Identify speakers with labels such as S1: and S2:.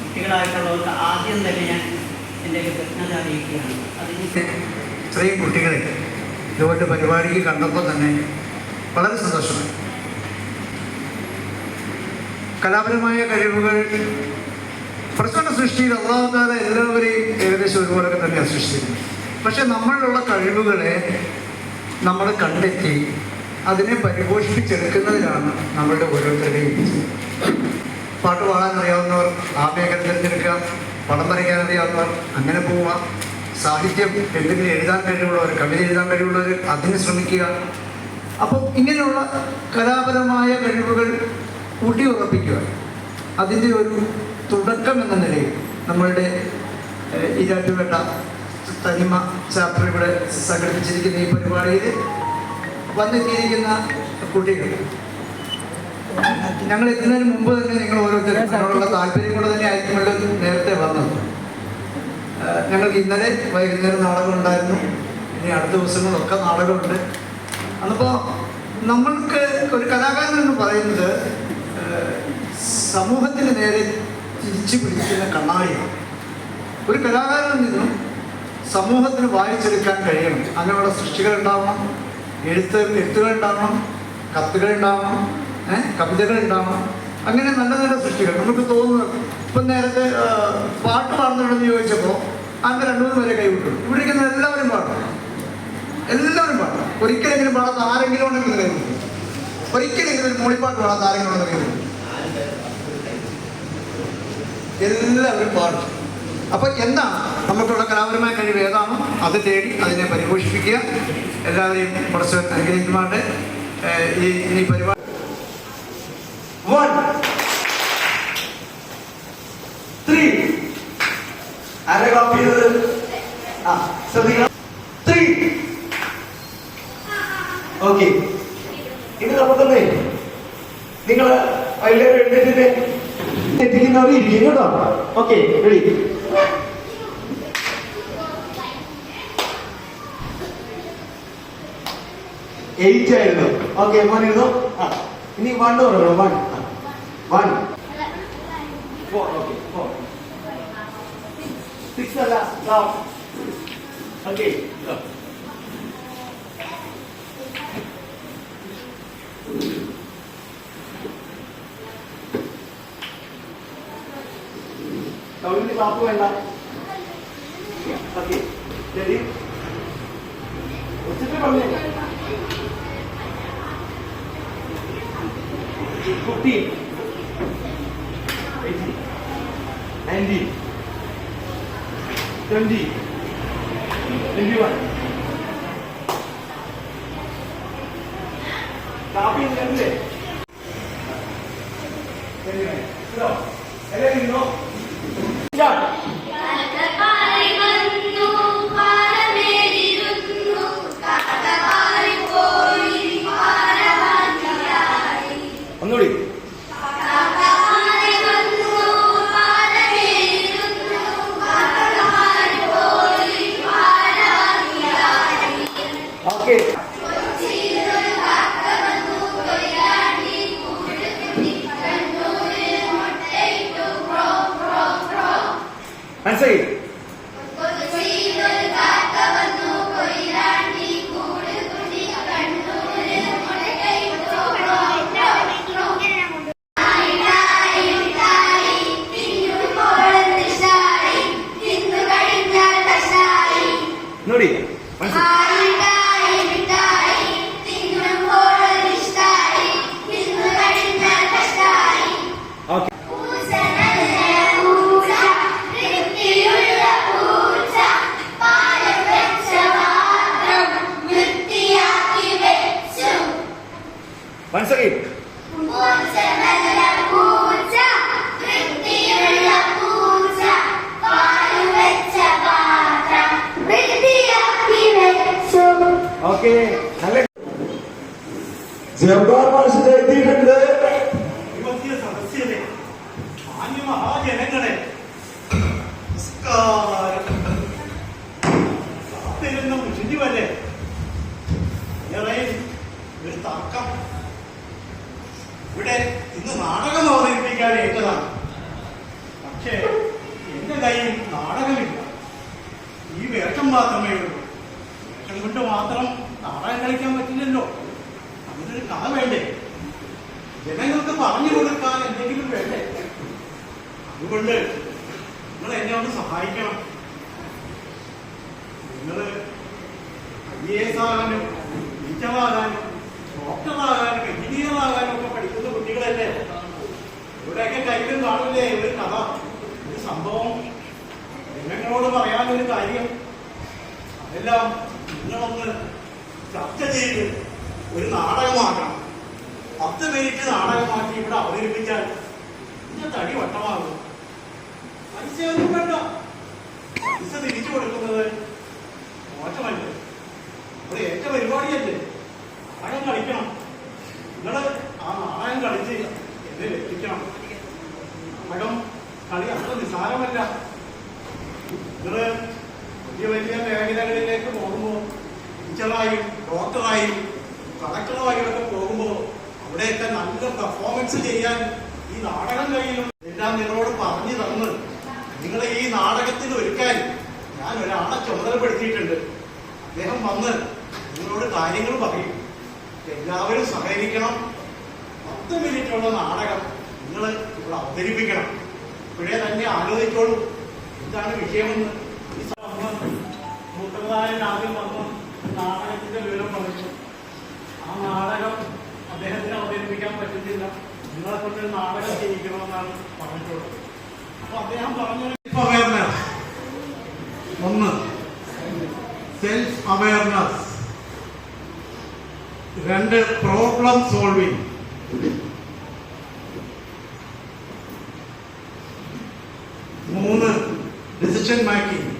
S1: കുട്ടികളായിട്ടുള്ളവർക്ക് ആദ്യം തന്നെ ഞാൻ എന്റെ കൃതജ്ഞത അറിയിക്കുകയാണ് അതിന്
S2: ഇത്രയും കുട്ടികളെ ഇതുപോലെ പരിപാടി കണ്ടപ്പോൾ തന്നെ വളരെ സന്തോഷമായി കലാപരമായ കഴിവുകൾ പ്രശ്ന സൃഷ്ടിയിൽ അള്ളാഹുദാല എല്ലാവരെയും ഏകദേശം ഒരുപോലൊക്കെ തന്നെയാണ് സൃഷ്ടിക്കുന്നത് പക്ഷെ നമ്മളിലുള്ള കഴിവുകളെ നമ്മൾ കണ്ടെത്തി അതിനെ പരിപോഷിപ്പിച്ചെടുക്കുന്നതിലാണ് നമ്മളുടെ ഓരോരുത്തരുടെയും. പാട്ട് പാടാൻ അറിയാവുന്നവർ ആ മേഖല തിരഞ്ഞെടുക്കുക പടം വരയ്ക്കാൻ അറിയാവുന്നവർ അങ്ങനെ പോവുക. സാഹിത്യം എന്തെങ്കിലും എഴുതാൻ കഴിവുള്ളവർ കവിത എഴുതാൻ കഴിവുള്ളവർ അതിന് ശ്രമിക്കുക. അപ്പോൾ ഇങ്ങനെയുള്ള കലാപരമായ കഴിവുകൾ ഊട്ടിയുറപ്പിക്കുക. അതിന്റെ ഒരു തുടക്കം എന്ന നിലയിൽ നമ്മളുടെ ഈരാറ്റുപേട്ട തനിമ ചാപ്റ്റർ ഇവിടെ സംഘടിപ്പിച്ചിരിക്കുന്ന ഈ പരിപാടിയിൽ വന്നെത്തിയിരിക്കുന്ന കുട്ടികൾ. ഞങ്ങൾ എത്തുന്നതിന് മുമ്പ് തന്നെ നിങ്ങൾ ഓരോരുത്തരും താല്പര്യം കൊണ്ട് തന്നെ ആയിരിക്കുമല്ലോ നേരത്തെ വന്നത്. ഞങ്ങൾക്ക് ഇന്നലെ വൈകുന്നേരം നാടകം ഉണ്ടായിരുന്നു. ഇനി അടുത്ത ദിവസങ്ങളിലൊക്കെ നാടകമുണ്ട്. അപ്പോൾ നമ്മൾക്ക് ഒരു കലാകാരൻ എന്ന് പറയുന്നത് സമൂഹത്തിന് നേരെ തിരിച്ചു പിടിക്കുന്ന കണ്ണാടിയാണ്. ഒരു കലാകാരനിൽ നിന്നും സമൂഹത്തിന് വായിച്ചെടുക്കാൻ കഴിയണം. അങ്ങനെയുള്ള സൃഷ്ടികൾ ഉണ്ടാവണം എഴുത്ത് എഴുത്തുകൾ ഉണ്ടാവണം കത്തുകൾ ഉണ്ടാവണം കവിതകൾ ഉണ്ടാവണം അങ്ങനെ നല്ല നല്ല സൃഷ്ടികൾ. നമുക്ക് തോന്നുന്നത് ഇപ്പം നേരത്തെ പാട്ട് പാടുന്നുണ്ടെന്ന് ചോദിച്ചപ്പോൾ അങ്ങനെ രണ്ടു മൂന്ന് പേരെ കൈവിട്ടു ഇവിടെ ഇരിക്കുന്ന എല്ലാവരും പാടും. എല്ലാവരും പാടും. ഒരിക്കലെങ്കിലും പാടാത്ത ആരെങ്കിലും ഉണ്ടെങ്കിൽ കൈവിട്ടു ഒരിക്കലെങ്കിലും ഒരു മൂളിപ്പാട്ട് പാടാത്ത ആരെങ്കിലും കൈവിട്ടു എല്ലാവരും പാടും. അപ്പോൾ എന്താ നമുക്കുള്ള കലാപരമായ കഴിവ് ഏതാണോ അത് തേടി അതിനെ പരിപോഷിപ്പിക്കുക. എല്ലാവരെയും കുറച്ച് അനുഗ്രഹിക്കുമാട്ടെ. ഈ ഈ പരിപാടി
S3: ഓക്കെ. ഇനി നമുക്കൊന്നേ നിങ്ങൾ എല്ലാവരും എഴുന്നേറ്റിട്ട് എത്തിക്കുന്നവർ ഇരിക്കും കേട്ടോ. ഓക്കെ റെഡി എയ്റ്റ് ആയിരുന്നു. ഓക്കെ മോനിരുന്നു ആ ഇനി വൺ പറയണം one one four okay four six അല്ല ഓക്കെ കൗണ്ടിന് ക്ലാപ്പ് വേണ്ട. ഓക്കെ ശരി. ഉച്ചത്തിൽ പറഞ്ഞു. Fifteen eighteen nineteen twenty twenty one കാപ്പി ഇല്ലേ
S4: and say,
S3: ഓക്കെ.
S4: നല്ല
S3: ജബ്ബാർ മാഷിന്റെ എത്തിയിട്ടുണ്ട്.
S5: മഹാജനങ്ങളെ നമസ്കാരം. കാത്തിരുന്ന മുഷിഞ്ഞു വരെ ഏറെ ഒരു തർക്കം. ഇവിടെ ഇന്ന് നാടകം അവതരിപ്പിക്കാൻ ഏറ്റതാണ്. പക്ഷേ എന്റെ കയ്യിൽ നാടകമില്ല. ഈ വേഷം മാത്രമേ ഉള്ളൂ. വേഷം കൊണ്ട് മാത്രം നാടകം കളിക്കാൻ പറ്റില്ലല്ലോ. അതിനൊരു കഥ വേണ്ടേ? ജനങ്ങൾക്ക് പറഞ്ഞു കൊടുക്കാൻ എന്തെങ്കിലും വേണ്ടേ? അതുകൊണ്ട് നിങ്ങൾ എന്നെ ഒന്ന് സഹായിക്കണം. നിങ്ങൾ ഐ എ എസ് ആകാനും ടീച്ചറാകാനും ഡോക്ടറാകാനും എഞ്ചിനീയറാകാനും ഒക്കെ പഠിക്കുന്ന കുട്ടികളല്ലേ? ഇവിടെയൊക്കെ കൈകൾ കാണില്ലേ ഒരു കഥ ഒരു സംഭവം. ജനങ്ങളോട് പറയാനൊരു കാര്യം. അതെല്ലാം നിങ്ങളൊന്ന് ചർച്ച ചെയ്ത് ഒരു നാടകമാക്കണം പത്ത് മിനിറ്റ് നാടകമാക്കി ഇവിടെ അവതരിപ്പിച്ചാൽ ഇതിന്റെ തടി വട്ടമാകും. പൈസയൊന്നും വേണ്ട. പൈസ തിരിച്ചു കൊടുക്കുന്നത് മോശമല്ലേ. ഇവിടെ ഏറ്റ പരിപാടിയല്ലേ? നാടകം കളിക്കണം. നിങ്ങൾ ആ നാടകം കളിച്ച് എന്നെ രക്ഷിക്കണം. നാടകം കളി അത്ര നിസ്സാരമല്ല നിങ്ങൾ വലിയ വലിയ മേഖലകളിലേക്ക് ടീച്ചറായും ഡോക്ടറായും കളക്ടറായും ഒക്കെ പോകുമ്പോൾ അവിടെയൊക്കെ നല്ല പെർഫോമൻസ് ചെയ്യാൻ ഈ നാടകം കഴിയും എല്ലാം നിങ്ങളോട് പറഞ്ഞു തന്ന്. നിങ്ങളെ ഈ നാടകത്തിന് ഒരുക്കാൻ ഞാൻ ഒരാളെ ചുമതലപ്പെടുത്തിയിട്ടുണ്ട്. അദ്ദേഹം വന്ന് നിങ്ങളോട് കാര്യങ്ങൾ പറയും. എല്ലാവരും സഹകരിക്കണം. പത്ത് മിനിറ്റുള്ള നാടകം നിങ്ങൾ ഇവിടെ അവതരിപ്പിക്കണം. ഇപ്പോഴേ തന്നെ ആലോചിച്ചോളൂ. എന്താണ് വിഷയമെന്ന് ഈ വന്ന് മൂത്രധാരൻ ആദ്യം വന്ന് നാടകത്തിന്റെ വിവരം പറഞ്ഞു ആ നാടകം അദ്ദേഹത്തിന് അവതരിപ്പിക്കാൻ പറ്റുന്നില്ല നിങ്ങളെ കൊണ്ട് ഒരു നാടകം ചെയ്യിക്കണമെന്നാണ് പറഞ്ഞിട്ടുള്ളത് അപ്പൊ അദ്ദേഹം പറഞ്ഞു അവയർനെസ് ഒന്ന് സെൽഫ് അവയർനെസ് രണ്ട് പ്രോബ്ലം സോൾവിംഗ് മൂന്ന് ഡിസിഷൻ മേക്കിംഗ്